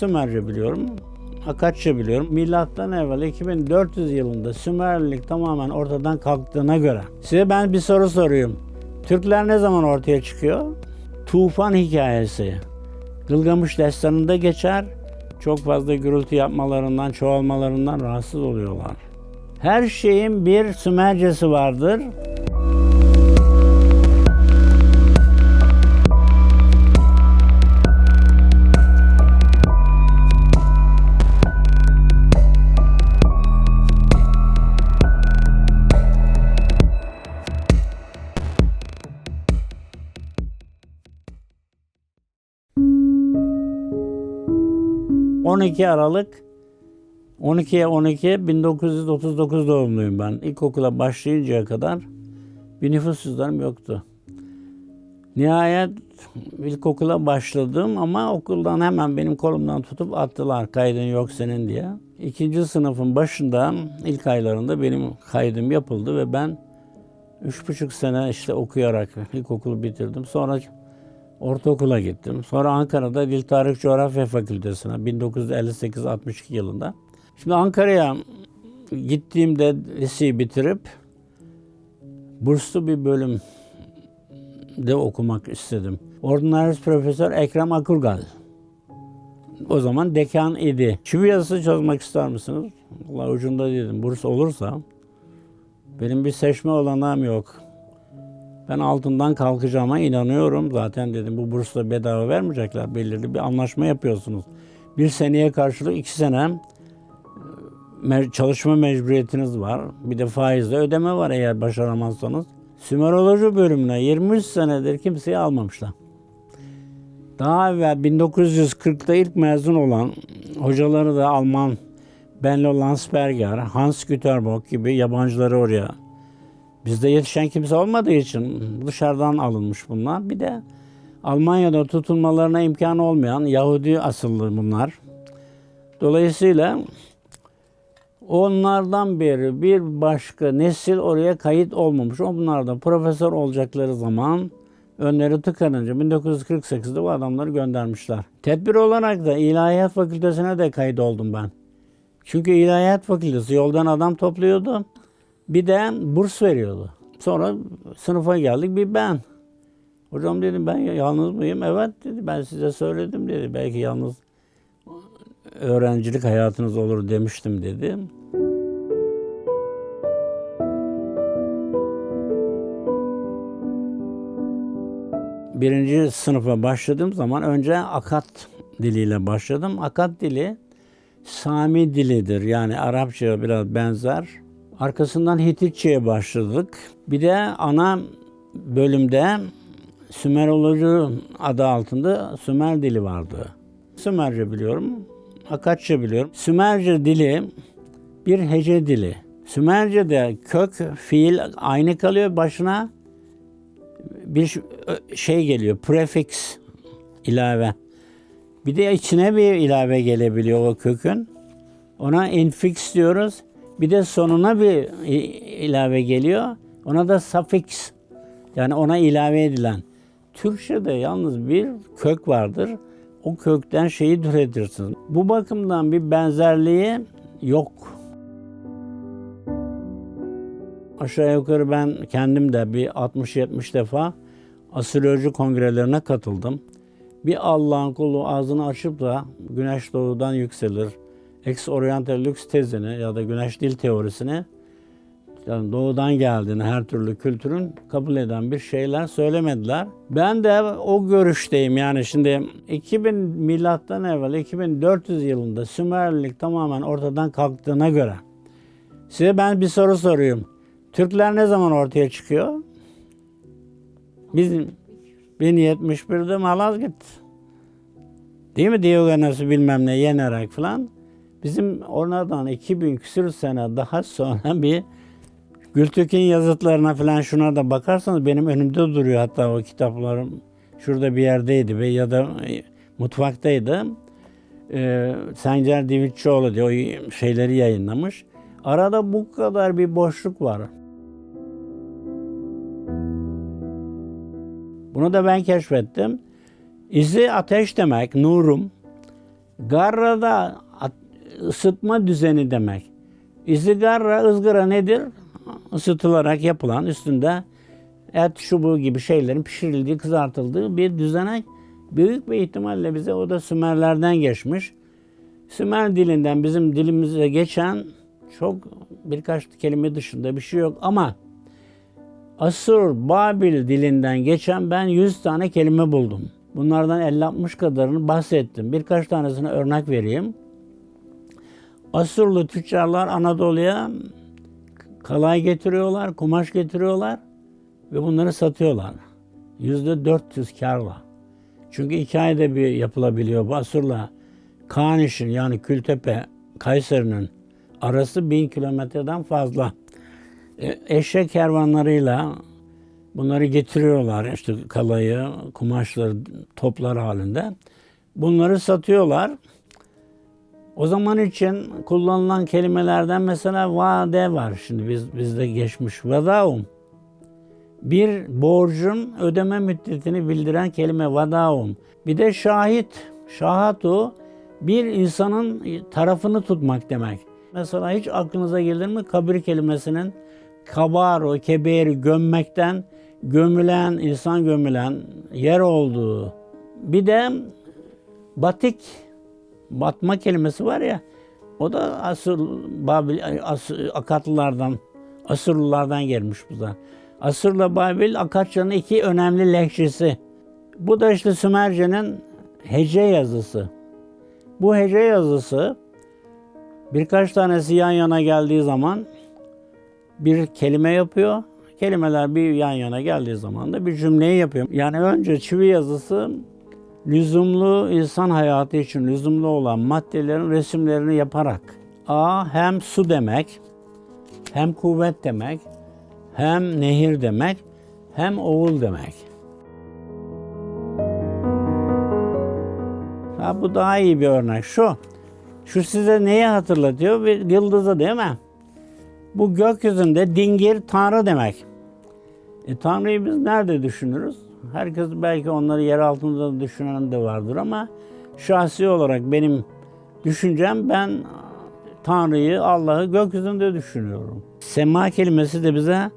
Sümerce biliyorum. Akatça biliyorum. Milattan evvel 2400 yılında Sümerlilik tamamen ortadan kalktığına göre size ben bir soru soruyorum. Türkler ne zaman ortaya çıkıyor? Tufan hikayesi. Gılgamış destanında geçer. Çok fazla gürültü yapmalarından, çoğalmalarından rahatsız oluyorlar. Her şeyin bir Sümercesi vardır. ...12 Aralık 12'ye 12 1939 doğumluyum ben. İlkokula başlayıncaya kadar bir nüfus cüzdanım yoktu. Nihayet ilkokula başladım ama okuldan hemen benim kolumdan tutup attılar kaydın yok senin diye. İkinci sınıfın başında ilk aylarında benim kaydım yapıldı ve ben üç buçuk sene işte okuyarak ilkokulu bitirdim. Sonra ortaokula gittim. Sonra Ankara'da Dil Tarih Coğrafya Fakültesine 1958-62 yılında. Şimdi Ankara'ya gittiğimde liseyi bitirip burslu bir bölüm de okumak istedim. Ordinaris Profesör Ekrem Akurgal. O zaman dekan idi. Çivi yazısı çalışmak ister misiniz? Allah ucunda dedim. Burs olursa benim bir seçme olanağım yok. Ben altından kalkacağıma inanıyorum. Zaten dedim bu bursla bedava vermeyecekler. Belirli bir anlaşma yapıyorsunuz. Bir seneye karşılık iki sene me- çalışma mecburiyetiniz var. Bir de faizle ödeme var eğer başaramazsanız. Sümeroloji bölümüne 23 senedir kimseyi almamışlar. Daha evvel 1940'ta ilk mezun olan hocaları da Alman Benno Landsberger, Hans Güterbock gibi yabancıları oraya Bizde yetişen kimse olmadığı için dışarıdan alınmış bunlar. Bir de Almanya'da tutulmalarına imkan olmayan Yahudi asıllı bunlar. Dolayısıyla onlardan beri bir başka nesil oraya kayıt olmamış. Onlar da profesör olacakları zaman önleri tıkanınca 1948'de bu adamları göndermişler. Tedbir olarak da İlahiyat Fakültesine de kayıt oldum ben. Çünkü İlahiyat Fakültesi yoldan adam topluyordu. Bir de burs veriyordu. Sonra sınıfa geldik bir ben. Hocam dedim ben yalnız mıyım? Evet dedi ben size söyledim dedi. Belki yalnız öğrencilik hayatınız olur demiştim dedi. Birinci sınıfa başladığım zaman önce akat diliyle başladım. Akat dili Sami dilidir. Yani Arapçaya biraz benzer. Arkasından Hititçe'ye başladık. Bir de ana bölümde Sümeroloji adı altında Sümer dili vardı. Sümerce biliyorum, Akatça biliyorum. Sümerce dili bir hece dili. Sümerce'de kök, fiil aynı kalıyor başına bir şey geliyor, prefix ilave. Bir de içine bir ilave gelebiliyor o kökün. Ona infix diyoruz. Bir de sonuna bir ilave geliyor. Ona da suffix. Yani ona ilave edilen. Türkçe'de yalnız bir kök vardır. O kökten şeyi türetirsiniz. Bu bakımdan bir benzerliği yok. Aşağı yukarı ben kendim de bir 60-70 defa astroloji kongrelerine katıldım. Bir Allah'ın kulu ağzını açıp da güneş doğudan yükselir, Ex Oriental Lux tezini ya da güneş dil teorisini yani doğudan geldiğini her türlü kültürün kabul eden bir şeyler söylemediler. Ben de o görüşteyim yani şimdi 2000 milattan evvel 2400 yılında Sümerlilik tamamen ortadan kalktığına göre size ben bir soru soruyorum. Türkler ne zaman ortaya çıkıyor? Bizim 1071'de Malazgirt. Değil mi? Diogenes'i bilmem ne yenerek falan. Bizim oradan 2000 küsür sene daha sonra bir Gültekin yazıtlarına falan şuna da bakarsanız benim önümde duruyor hatta o kitaplarım şurada bir yerdeydi ve ya da mutfaktaydı. Ee, Sencer Divitçioğlu diye o şeyleri yayınlamış. Arada bu kadar bir boşluk var. Bunu da ben keşfettim. İzi ateş demek, nurum. Garra da at- ısıtma düzeni demek. İzigarra, ızgara nedir? Isıtılarak yapılan üstünde et, şubu gibi şeylerin pişirildiği, kızartıldığı bir düzenek. Büyük bir ihtimalle bize o da Sümerlerden geçmiş. Sümer dilinden bizim dilimize geçen çok birkaç kelime dışında bir şey yok ama Asur, Babil dilinden geçen ben 100 tane kelime buldum. Bunlardan 50-60 kadarını bahsettim. Birkaç tanesine örnek vereyim. Asurlu tüccarlar Anadolu'ya kalay getiriyorlar, kumaş getiriyorlar ve bunları satıyorlar. Yüzde 400 karla. Çünkü iki ayda bir yapılabiliyor bu Asur'la Kaniş'in yani Kültepe, Kayseri'nin arası bin kilometreden fazla. E, Eşek kervanlarıyla bunları getiriyorlar işte kalayı, kumaşları, toplar halinde. Bunları satıyorlar. O zaman için kullanılan kelimelerden mesela vade var. Şimdi biz bizde geçmiş vadaum. Bir borcun ödeme müddetini bildiren kelime vadaum. Bir de şahit. Şahatu bir insanın tarafını tutmak demek. Mesela hiç aklınıza gelir mi kabir kelimesinin kabaro, keberi gömmekten gömülen, insan gömülen yer olduğu. Bir de batik, batma kelimesi var ya, o da Asır, Babil, Asır, Akatlılardan, Asırlılardan gelmiş bu da. Asırla Babil, Akatça'nın iki önemli lehçesi. Bu da işte Sümerce'nin hece yazısı. Bu hece yazısı birkaç tanesi yan yana geldiği zaman bir kelime yapıyor. Kelimeler bir yan yana geldiği zaman da bir cümleyi yapıyor. Yani önce çivi yazısı lüzumlu insan hayatı için lüzumlu olan maddelerin resimlerini yaparak A hem su demek, hem kuvvet demek, hem nehir demek, hem oğul demek. Ha, bu daha iyi bir örnek. Şu, şu size neyi hatırlatıyor? Bir yıldızı değil mi? Bu gökyüzünde dingir tanrı demek. E, Tanrı'yı biz nerede düşünürüz? Herkes belki onları yer altında da düşünen de vardır ama şahsi olarak benim düşüncem ben Tanrı'yı, Allah'ı gökyüzünde düşünüyorum. Sema kelimesi de bize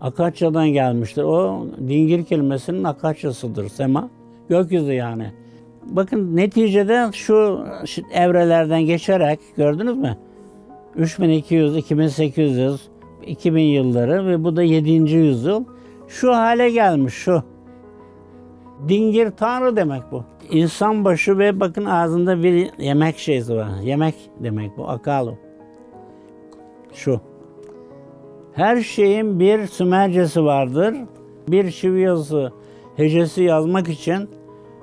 Akaçya'dan gelmiştir. O dingir kelimesinin Akaçya'sıdır sema. Gökyüzü yani. Bakın neticede şu evrelerden geçerek gördünüz mü? 3200, 2800, 2000 yılları ve bu da 7. yüzyıl. Şu hale gelmiş şu. Dingir tanrı demek bu. İnsan başı ve bakın ağzında bir yemek şeysi var. Yemek demek bu. Akalu. Şu. Her şeyin bir Sümercesi vardır. Bir çivi yazısı, hecesi yazmak için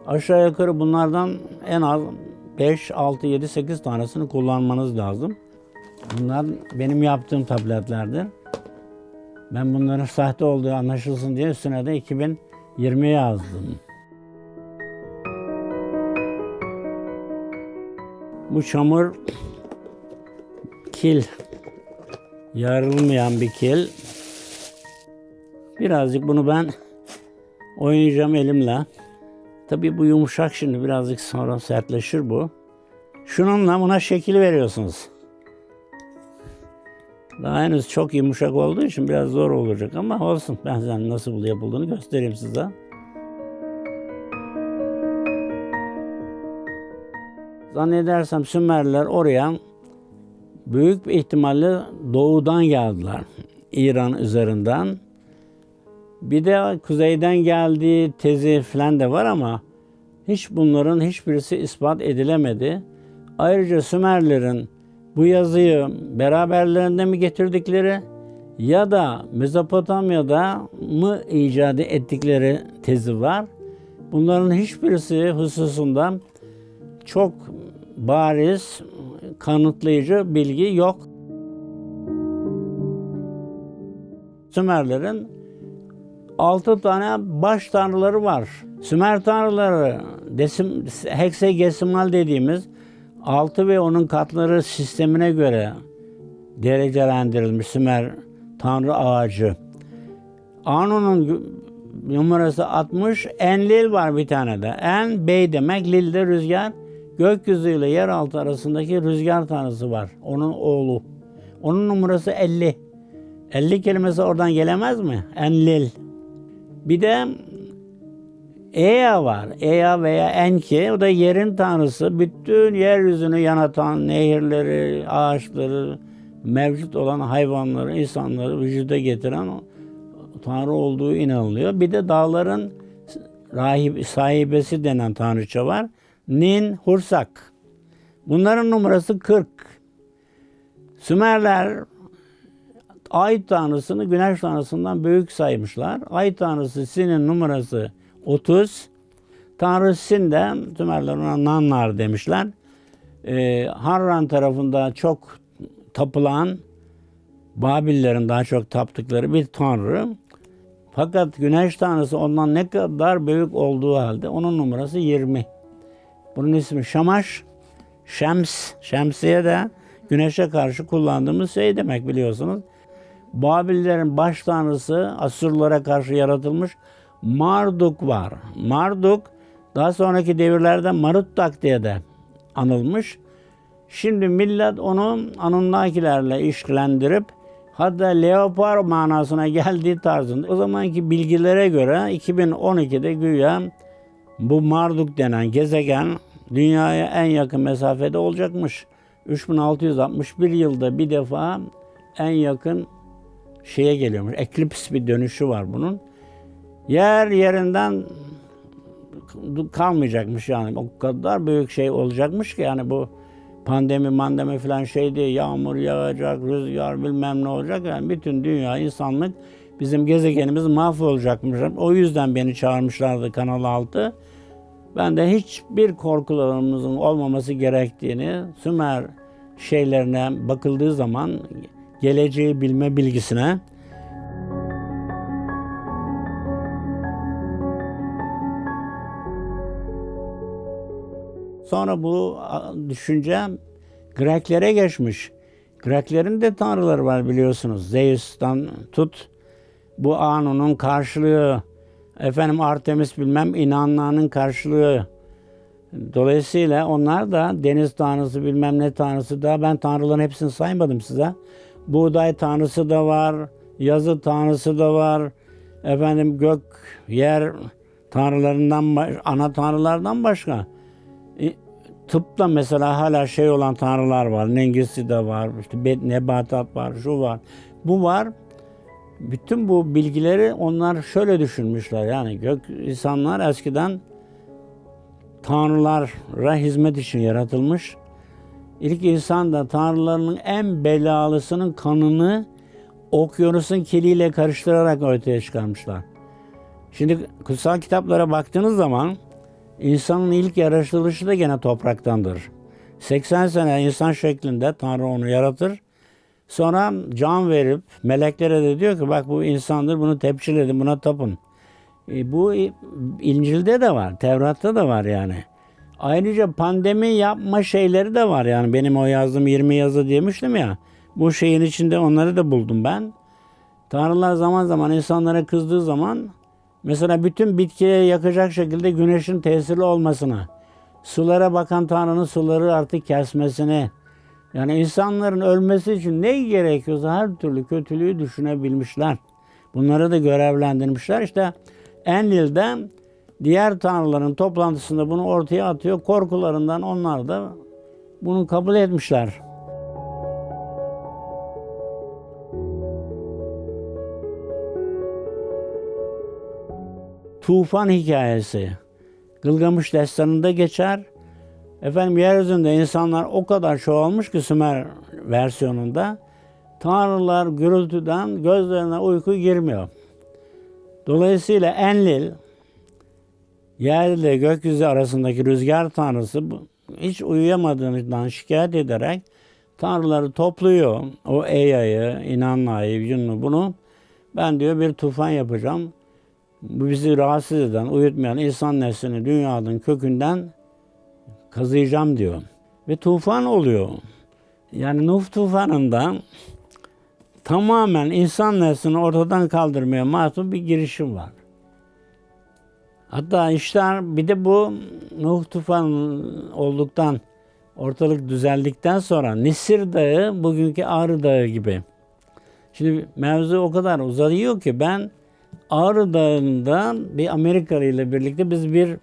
aşağı yukarı bunlardan en az 5, 6, 7, 8 tanesini kullanmanız lazım. Bunlar benim yaptığım tabletlerdir. Ben bunların sahte olduğu anlaşılsın diye üstüne de 2020 yazdım. Bu çamur kil. Yarılmayan bir kil. Birazcık bunu ben oynayacağım elimle. Tabii bu yumuşak şimdi birazcık sonra sertleşir bu. Şununla buna şekil veriyorsunuz. Daha henüz çok yumuşak olduğu için biraz zor olacak ama olsun. Ben size nasıl yapıldığını göstereyim size. Zannedersem Sümerliler oraya büyük bir ihtimalle doğudan geldiler. İran üzerinden. Bir de kuzeyden geldiği tezi falan da var ama hiç bunların hiçbirisi ispat edilemedi. Ayrıca Sümerlerin bu yazıyı beraberlerinde mi getirdikleri ya da Mezopotamya'da mı icat ettikleri tezi var. Bunların hiçbirisi hususunda çok bariz, kanıtlayıcı bilgi yok. Sümerlerin altı tane baş tanrıları var. Sümer tanrıları desim, heksagesimal dediğimiz 6 ve onun katları sistemine göre derecelendirilmiş Sümer Tanrı ağacı. Anu'nun numarası 60, Enlil var bir tane de. En bey demek, Lil de rüzgar. Gökyüzüyle yeraltı arasındaki rüzgar tanrısı var. Onun oğlu. Onun numarası 50. 50 kelimesi oradan gelemez mi? Enlil. Bir de Ea var. Ea veya Enki. O da yerin tanrısı. Bütün yeryüzünü yanatan nehirleri, ağaçları, mevcut olan hayvanları, insanları vücuda getiren tanrı olduğu inanılıyor. Bir de dağların rahip, sahibesi denen tanrıça var. Nin Hursak. Bunların numarası 40. Sümerler ay tanrısını güneş tanrısından büyük saymışlar. Ay tanrısı Sin'in numarası 30. Tanrı Sin de Sümerler ona Nannar demişler. Ee, Harran tarafında çok tapılan Babillerin daha çok taptıkları bir tanrı. Fakat güneş tanrısı ondan ne kadar büyük olduğu halde onun numarası 20. Bunun ismi Şamaş. Şems. Şemsiye de güneşe karşı kullandığımız şey demek biliyorsunuz. Babillerin baş tanrısı Asurlara karşı yaratılmış Marduk var. Marduk daha sonraki devirlerde Maruttak diye de anılmış. Şimdi millet onu Anunnakilerle işlendirip hatta leopar manasına geldiği tarzında. O zamanki bilgilere göre 2012'de güya bu Marduk denen gezegen dünyaya en yakın mesafede olacakmış. 3661 yılda bir defa en yakın şeye geliyormuş. Eklips bir dönüşü var bunun. Yer yerinden kalmayacakmış yani. O kadar büyük şey olacakmış ki yani bu pandemi mandemi falan şey değil. Yağmur yağacak, rüzgar bilmem ne olacak. Yani bütün dünya, insanlık bizim gezegenimiz mahvolacakmış. O yüzden beni çağırmışlardı Kanal 6. Ben de hiçbir korkularımızın olmaması gerektiğini Sümer şeylerine bakıldığı zaman geleceği bilme bilgisine Sonra bu düşünce Greklere geçmiş. Greklerin de tanrıları var biliyorsunuz. Zeus'tan tut. Bu Anu'nun karşılığı. Efendim Artemis bilmem inananın karşılığı. Dolayısıyla onlar da deniz tanrısı bilmem ne tanrısı da ben tanrıların hepsini saymadım size. Buğday tanrısı da var, yazı tanrısı da var. Efendim gök, yer tanrılarından ana tanrılardan başka. E, Tıpta mesela hala şey olan tanrılar var. Nengisi de var, işte nebatat var, şu var. Bu var. Bütün bu bilgileri onlar şöyle düşünmüşler. Yani gök insanlar eskiden tanrılara hizmet için yaratılmış. İlk insan da tanrılarının en belalısının kanını okyanusun kiliyle karıştırarak ortaya çıkarmışlar. Şimdi kutsal kitaplara baktığınız zaman insanın ilk yaratılışı da gene topraktandır. 80 sene insan şeklinde Tanrı onu yaratır. Sonra can verip meleklere de diyor ki bak bu insandır bunu tepçil edin buna tapın. E, bu İncil'de de var, Tevrat'ta da var yani. Ayrıca pandemi yapma şeyleri de var yani benim o yazdığım 20 yazı demiştim ya. Bu şeyin içinde onları da buldum ben. Tanrılar zaman zaman insanlara kızdığı zaman mesela bütün bitkiye yakacak şekilde güneşin tesirli olmasını, sulara bakan Tanrı'nın suları artık kesmesini, yani insanların ölmesi için ne gerekiyorsa her türlü kötülüğü düşünebilmişler. Bunları da görevlendirmişler. İşte Enlil'de diğer tanrıların toplantısında bunu ortaya atıyor. Korkularından onlar da bunu kabul etmişler. Tufan hikayesi. Gılgamış destanında geçer. Efendim yeryüzünde insanlar o kadar çoğalmış ki Sümer versiyonunda tanrılar gürültüden gözlerine uyku girmiyor. Dolayısıyla Enlil yer ile gökyüzü arasındaki rüzgar tanrısı hiç uyuyamadığından şikayet ederek tanrıları topluyor. O Eya'yı, İnanla'yı, Yunus'u bunu ben diyor bir tufan yapacağım. Bu bizi rahatsız eden, uyutmayan insan neslini dünyanın kökünden kazıyacağım diyor. Ve tufan oluyor. Yani Nuh tufanında tamamen insan neslini ortadan kaldırmaya mahsus bir girişim var. Hatta işler bir de bu Nuh tufan olduktan ortalık düzeldikten sonra Nisir Dağı bugünkü Ağrı Dağı gibi. Şimdi mevzu o kadar uzatıyor ki ben Ağrı Dağı'ndan bir Amerikalı ile birlikte biz bir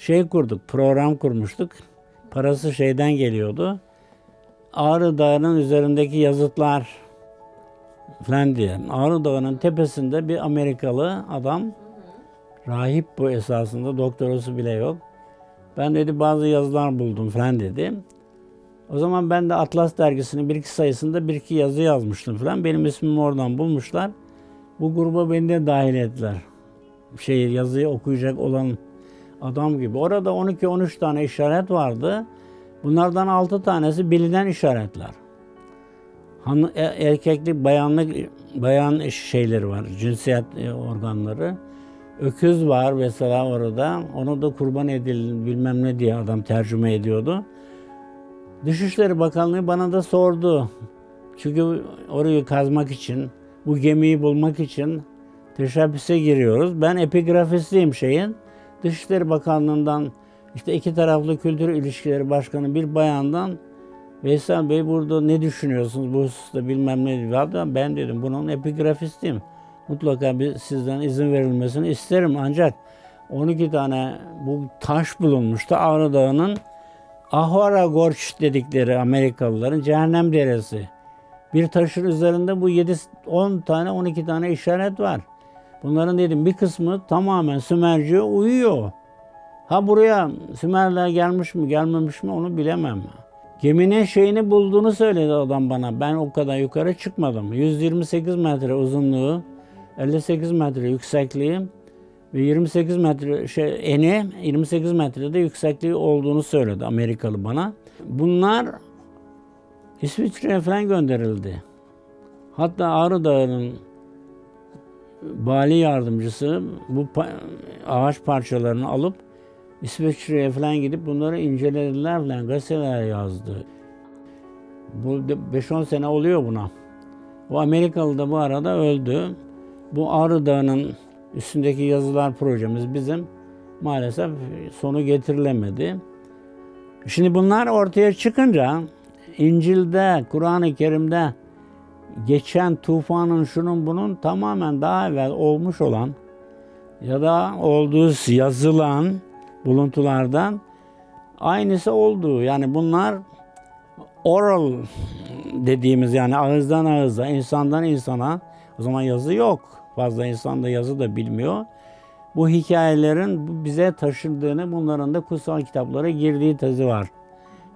şey kurduk, program kurmuştuk. Parası şeyden geliyordu. Ağrı Dağı'nın üzerindeki yazıtlar falan diye. Ağrı Dağı'nın tepesinde bir Amerikalı adam, rahip bu esasında, doktorası bile yok. Ben dedi bazı yazılar buldum falan dedi. O zaman ben de Atlas dergisinin bir iki sayısında bir iki yazı yazmıştım falan. Benim ismimi oradan bulmuşlar. Bu gruba beni de dahil ettiler. Şey yazıyı okuyacak olan adam gibi. Orada 12-13 tane işaret vardı. Bunlardan 6 tanesi bilinen işaretler. Han, e- erkeklik, bayanlık, bayan şeyleri var, cinsiyet e, organları. Öküz var mesela orada. Onu da kurban edil bilmem ne diye adam tercüme ediyordu. Dışişleri Bakanlığı bana da sordu. Çünkü orayı kazmak için, bu gemiyi bulmak için teşebbüse giriyoruz. Ben epigrafistiyim şeyin. Dışişleri Bakanlığı'ndan işte iki taraflı kültür ilişkileri başkanı bir bayandan Veysel Bey burada ne düşünüyorsunuz bu hususta bilmem ne diyor. Ben dedim bunun epigrafistiyim. Mutlaka bir sizden izin verilmesini isterim ancak 12 tane bu taş bulunmuştu Ağrı Dağı'nın Ahvara Gorç dedikleri Amerikalıların cehennem deresi. Bir taşın üzerinde bu 7 10 tane 12 tane işaret var. Bunların dedim bir kısmı tamamen Sümerce uyuyor. Ha buraya Sümerler gelmiş mi gelmemiş mi onu bilemem. Geminin şeyini bulduğunu söyledi adam bana. Ben o kadar yukarı çıkmadım. 128 metre uzunluğu, 58 metre yüksekliği ve 28 metre şey eni 28 metrede yüksekliği olduğunu söyledi Amerikalı bana. Bunlar İsviçre'ye falan gönderildi. Hatta Ağrı Dağı'nın vali yardımcısı bu ağaç parçalarını alıp İsviçre'ye falan gidip bunları incelediler falan gazetelere yazdı. Bu de 5-10 sene oluyor buna. Bu Amerikalı da bu arada öldü. Bu Ağrı Dağı'nın üstündeki yazılar projemiz bizim maalesef sonu getirilemedi. Şimdi bunlar ortaya çıkınca İncil'de, Kur'an-ı Kerim'de geçen tufanın şunun bunun tamamen daha evvel olmuş olan ya da olduğu yazılan buluntulardan aynısı olduğu. Yani bunlar oral dediğimiz yani ağızdan ağıza, insandan insana o zaman yazı yok. Fazla insan da yazı da bilmiyor. Bu hikayelerin bize taşındığını, bunların da kutsal kitaplara girdiği tezi var.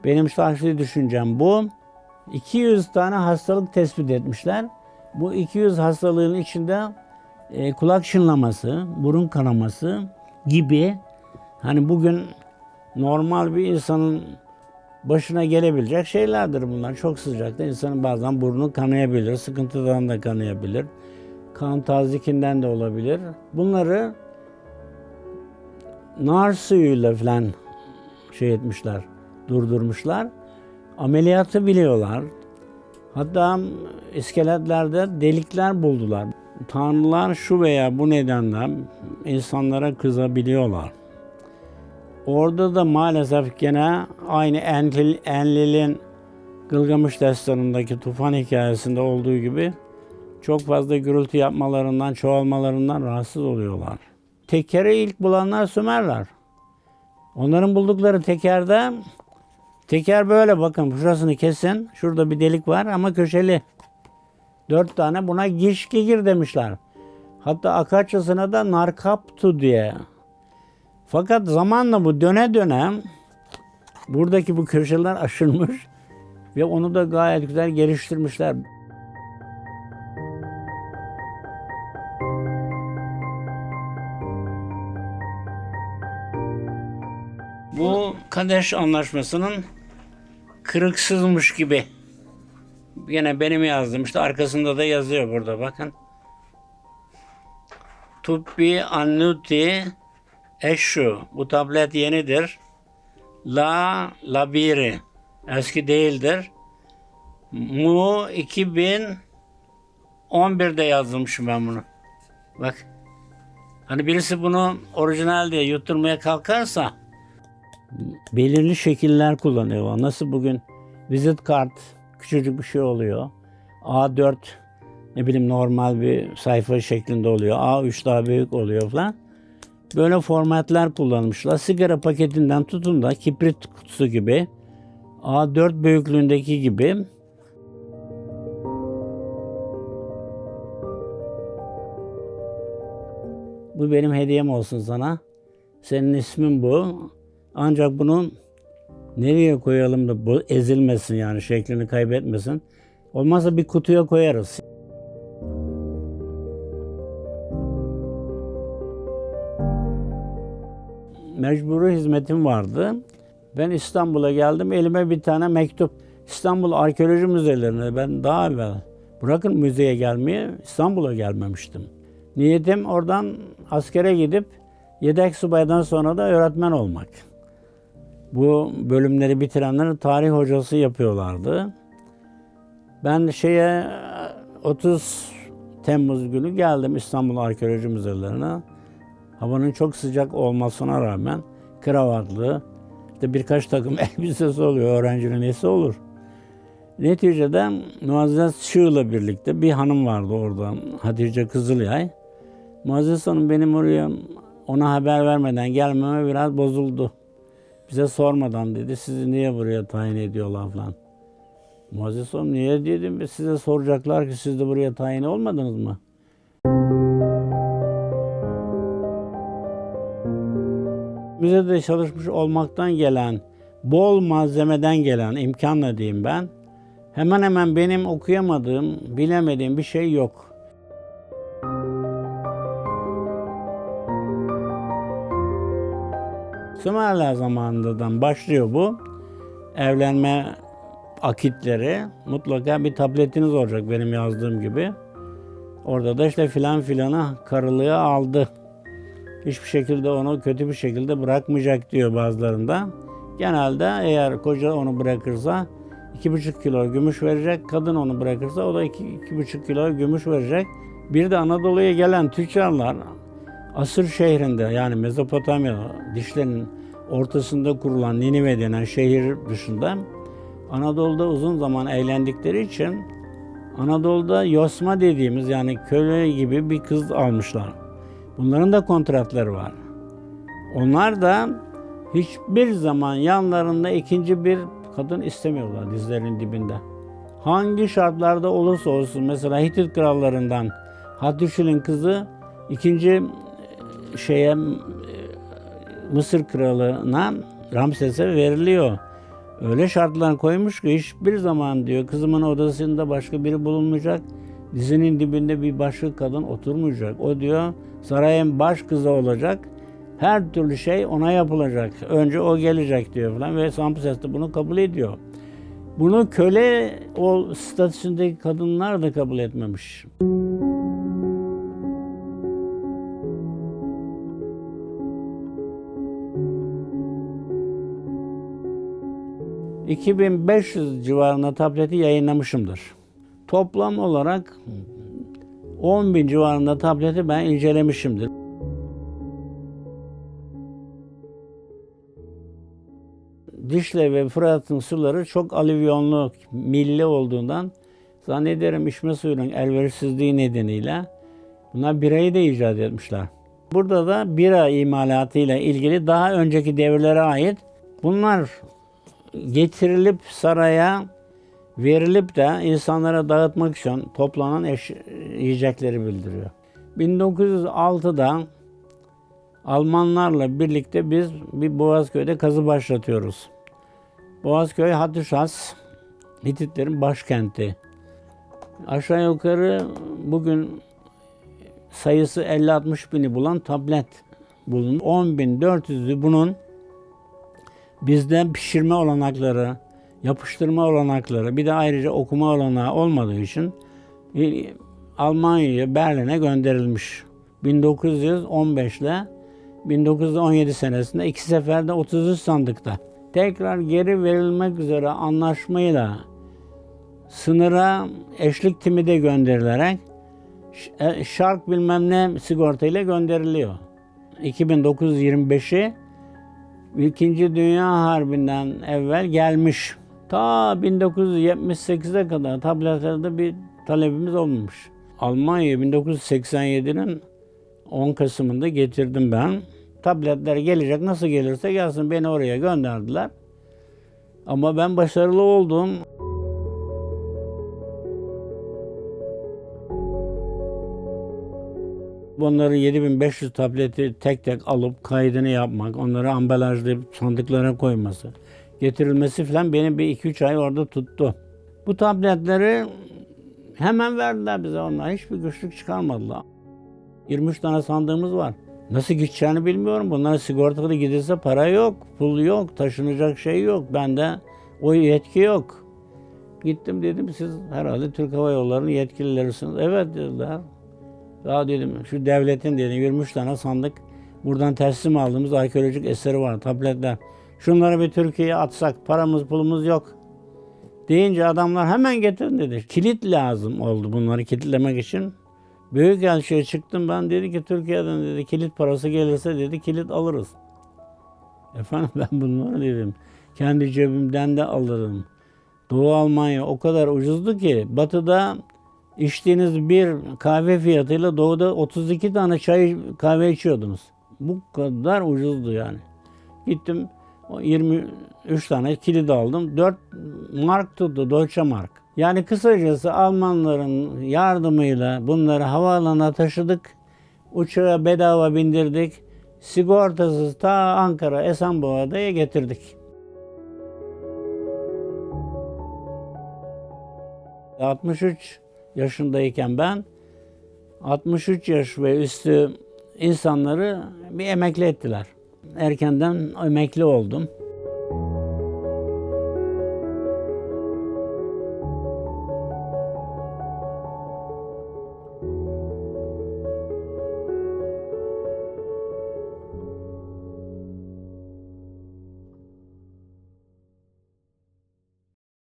Benim şahsi düşüncem bu. 200 tane hastalık tespit etmişler. Bu 200 hastalığın içinde e, kulak çınlaması, burun kanaması gibi hani bugün normal bir insanın başına gelebilecek şeylerdir bunlar. Çok sıcakta insanın bazen burnu kanayabilir, sıkıntıdan da kanayabilir. Kan tazikinden de olabilir. Bunları nar suyuyla falan şey etmişler, durdurmuşlar. Ameliyatı biliyorlar. Hatta iskeletlerde delikler buldular. Tanrılar şu veya bu nedenle insanlara kızabiliyorlar. Orada da maalesef gene aynı Enlil, Enlil'in Gılgamış destanındaki tufan hikayesinde olduğu gibi çok fazla gürültü yapmalarından, çoğalmalarından rahatsız oluyorlar. Tekeri ilk bulanlar Sümerler. Onların buldukları tekerde teker böyle bakın şurasını kesin. Şurada bir delik var ama köşeli. Dört tane buna giş gigir demişler. Hatta Akaçya'sına da narkaptu diye. Fakat zamanla bu döne döne buradaki bu köşeler aşılmış ve onu da gayet güzel geliştirmişler. Bu Kadeş Anlaşması'nın kırıksızmış gibi. Yine benim yazdım. İşte arkasında da yazıyor burada bakın. Tubbi annuti eşu. Bu tablet yenidir. La labiri. Eski değildir. Mu 2011'de yazılmışım ben bunu. Bak. Hani birisi bunu orijinal diye yutturmaya kalkarsa belirli şekiller kullanıyorlar. Nasıl bugün vizit kart küçücük bir şey oluyor. A4 ne bileyim normal bir sayfa şeklinde oluyor. A3 daha büyük oluyor falan. Böyle formatlar kullanmışlar. Sigara paketinden tutun da kibrit kutusu gibi A4 büyüklüğündeki gibi Bu benim hediyem olsun sana. Senin ismin bu. Ancak bunu nereye koyalım da bu ezilmesin yani şeklini kaybetmesin. Olmazsa bir kutuya koyarız. Mecburi hizmetim vardı. Ben İstanbul'a geldim. Elime bir tane mektup. İstanbul Arkeoloji Müzelerine ben daha evvel bırakın müzeye gelmeye İstanbul'a gelmemiştim. Niyetim oradan askere gidip yedek subaydan sonra da öğretmen olmak. Bu bölümleri bitirenlerin tarih hocası yapıyorlardı. Ben şeye 30 Temmuz günü geldim İstanbul Arkeoloji Müzelerine. Havanın çok sıcak olmasına rağmen kravatlı, işte birkaç takım elbisesi oluyor, öğrencinin nesi olur. Neticede Muazzez Çığ'la birlikte bir hanım vardı orada, Hatice Kızılyay. Muazzez Hanım benim oraya ona haber vermeden gelmeme biraz bozuldu. Bize sormadan dedi, sizi niye buraya tayin ediyorlar falan. Muazzez Hanım niye dedim, size soracaklar ki siz de buraya tayin olmadınız mı? Müzede çalışmış olmaktan gelen, bol malzemeden gelen imkanla diyeyim ben, hemen hemen benim okuyamadığım, bilemediğim bir şey yok. Sümerler zamanından başlıyor bu. Evlenme akitleri mutlaka bir tabletiniz olacak benim yazdığım gibi. Orada da işte filan filanı karılığı aldı. Hiçbir şekilde onu kötü bir şekilde bırakmayacak diyor bazılarında. Genelde eğer koca onu bırakırsa iki buçuk kilo gümüş verecek. Kadın onu bırakırsa o da iki, iki buçuk kilo gümüş verecek. Bir de Anadolu'ya gelen tüccarlar Asır şehrinde yani Mezopotamya dişlerin ortasında kurulan Ninive denen şehir dışında Anadolu'da uzun zaman eğlendikleri için Anadolu'da yosma dediğimiz yani köle gibi bir kız almışlar. Bunların da kontratları var. Onlar da hiçbir zaman yanlarında ikinci bir kadın istemiyorlar dizlerinin dibinde. Hangi şartlarda olursa olsun mesela Hitit krallarından Hattusil'in kızı ikinci şeye e, Mısır kralına Ramses'e veriliyor. Öyle şartlar koymuş ki hiçbir zaman diyor kızımın odasında başka biri bulunmayacak. Dizinin dibinde bir başka kadın oturmayacak. O diyor sarayın baş kızı olacak. Her türlü şey ona yapılacak. Önce o gelecek diyor falan ve Ramses de bunu kabul ediyor. Bunu köle o statüsündeki kadınlar da kabul etmemiş. 2500 civarında tableti yayınlamışımdır. Toplam olarak 10 bin civarında tableti ben incelemişimdir. Dişle ve Fırat'ın suları çok alüvyonlu, milli olduğundan zannederim içme suyunun elverişsizliği nedeniyle buna birayı da icat etmişler. Burada da bira imalatıyla ilgili daha önceki devirlere ait bunlar getirilip saraya verilip de insanlara dağıtmak için toplanan eş, yiyecekleri bildiriyor. 1906'da Almanlarla birlikte biz bir Boğazköy'de kazı başlatıyoruz. Boğazköy Hatuşas, Hititlerin başkenti. Aşağı yukarı bugün sayısı 50-60 bini bulan tablet bulundu. 10.400'ü bunun bizden pişirme olanakları, yapıştırma olanakları, bir de ayrıca okuma olanağı olmadığı için e, Almanya'ya, Berlin'e gönderilmiş. 1915 ile 1917 senesinde iki seferde 33 sandıkta. Tekrar geri verilmek üzere anlaşmayla sınıra eşlik timi de gönderilerek e, Şark bilmem ne sigortayla gönderiliyor. 2925'i İkinci Dünya Harbi'nden evvel gelmiş. Ta 1978'e kadar tabletlerde bir talebimiz olmamış. Almanya 1987'nin 10 Kasım'ında getirdim ben. Tabletler gelecek nasıl gelirse gelsin beni oraya gönderdiler. Ama ben başarılı oldum. Bunları 7500 tableti tek tek alıp kaydını yapmak, onları ambalajlayıp sandıklara koyması, getirilmesi falan beni bir 2-3 ay orada tuttu. Bu tabletleri hemen verdiler bize onlar. Hiçbir güçlük çıkarmadılar. 23 tane sandığımız var. Nasıl gideceğini bilmiyorum. Bunların sigortalı gidilse para yok, pul yok, taşınacak şey yok. Bende o yetki yok. Gittim dedim siz herhalde Türk Hava Yolları'nın yetkililerisiniz. Evet dediler. Ya dedim şu devletin dedim 23 tane sandık buradan teslim aldığımız arkeolojik eseri var, tabletler. Şunları bir Türkiye'ye atsak paramız pulumuz yok. Deyince adamlar hemen getirin dedi. Kilit lazım oldu bunları kilitlemek için. Büyük elçiye çıktım ben dedi ki Türkiye'den dedi kilit parası gelirse dedi kilit alırız. Efendim ben bunları dedim. Kendi cebimden de alırım. Doğu Almanya o kadar ucuzdu ki batıda içtiğiniz bir kahve fiyatıyla doğuda 32 tane çay kahve içiyordunuz. Bu kadar ucuzdu yani. Gittim o 23 tane kilit aldım. 4 mark tuttu Deutsche Mark. Yani kısacası Almanların yardımıyla bunları havaalanına taşıdık. Uçağa bedava bindirdik. Sigortasız ta Ankara Esenboğa'ya getirdik. 63 yaşındayken ben 63 yaş ve üstü insanları bir emekli ettiler. Erkenden emekli oldum.